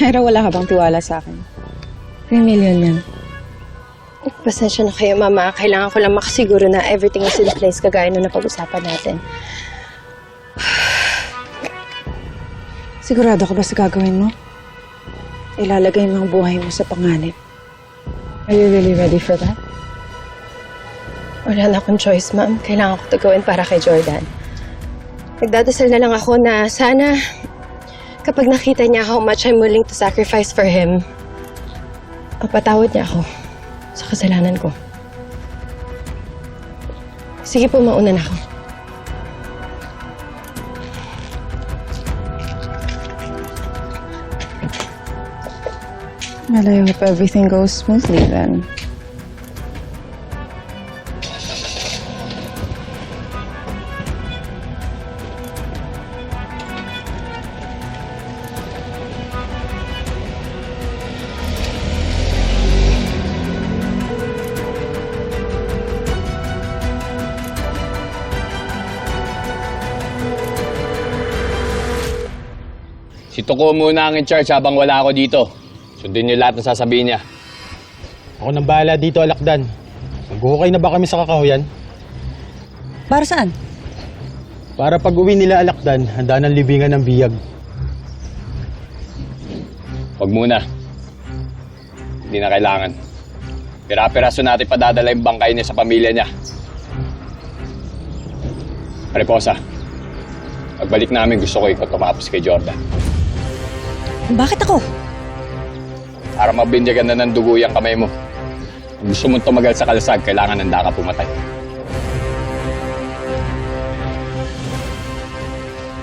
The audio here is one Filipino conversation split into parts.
Shaira, wala ka bang tiwala sa akin? 3 million yan. Pasensya na kayo, Mama. Kailangan ko lang makasiguro na everything is in place kagaya nung napag-usapan natin. Sigurado ka ba sa gagawin mo? Ilalagay mo ang buhay mo sa panganib. Are you really ready for that? Wala na akong choice, Ma'am. Kailangan ko ito gawin para kay Jordan. Nagdadasal na lang ako na sana kapag nakita niya how much I'm willing to sacrifice for him, mapatawad niya ako sa kasalanan ko. Sige po, mauna na ako. Well, I hope everything goes smoothly then. Si Tuko muna ang in charge habang wala ako dito. Sundin niyo lahat ng sasabihin niya. Ako nang bahala dito, Alakdan. Maghuhukay na ba kami sa kakahuyan? Para saan? Para pag uwi nila Alakdan, handa ng libingan ng biyag. Huwag muna. Hindi na kailangan. Pira-piraso natin padadala yung bangkay niya sa pamilya niya. Reposa. Pagbalik namin, gusto ko ikaw tumapos kay Jordan. Bakit ako? Para mabinyagan na ng dugo yung kamay mo. Kung gusto mong tumagal sa kalasag, kailangan handa ka pumatay.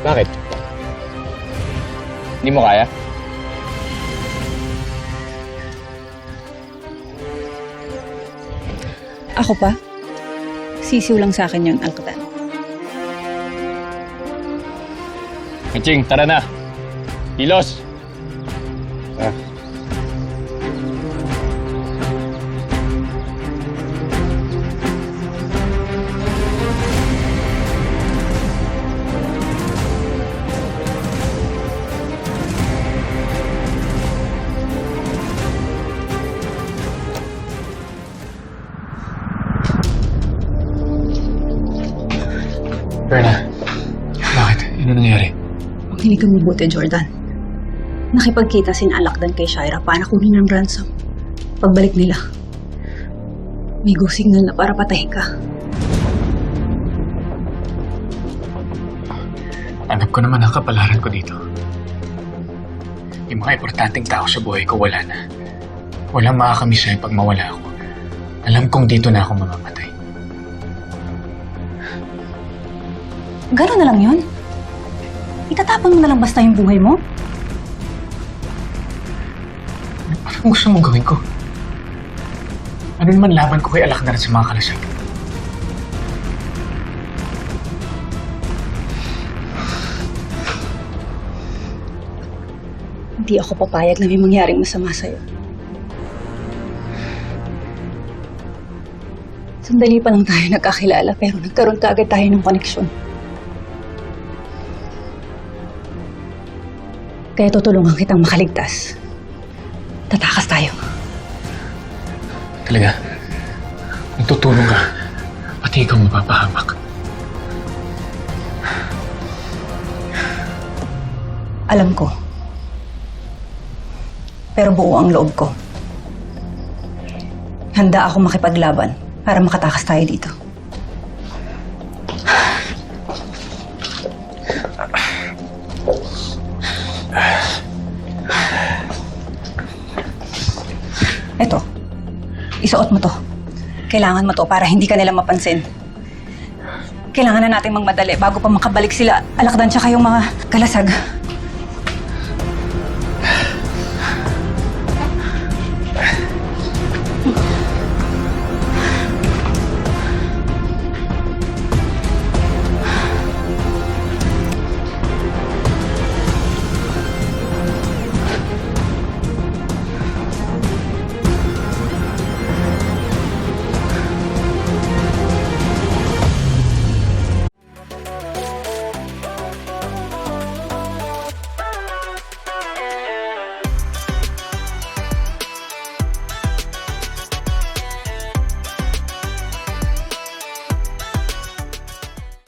Bakit? Hindi mo kaya? Ako pa? Sisiw lang sa akin yung alkatan. Kaching, tara na. Kilos! Berna, bakit? Ano nangyari? Makinig kang mabuti, Jordan. Nakipagkita sin Alakdan kay Shaira para kunin ng ransom. Pagbalik nila, may go signal na para patayin ka. Alam ko naman ang kapalaran ko dito. Yung mga importanteng tao sa buhay ko wala na. Walang makakamiss sa'yo pag mawala ako. Alam kong dito na ako mamamatay. Gano'n na lang yun? Itatapon mo na lang basta yung buhay mo? Anong gusto mong gawin ko? Ano naman laban ko kay Alakdar sa mga kalasag? Hindi ako papayag na may mangyaring masama sa'yo. Sandali pa lang tayo nagkakilala pero nagkaroon ka agad tayo ng koneksyon. Kaya tutulungan kitang makaligtas. Tatakas tayo. Talaga? Kung tutulong ka, pati ikaw mapapahamak. Alam ko. Pero buo ang loob ko. Handa ako makipaglaban para makatakas tayo dito. Eto. Isuot mo to. Kailangan mo to para hindi ka nila mapansin. Kailangan na natin magmadali bago pa makabalik sila. Alakdan siya kayong mga kalasag.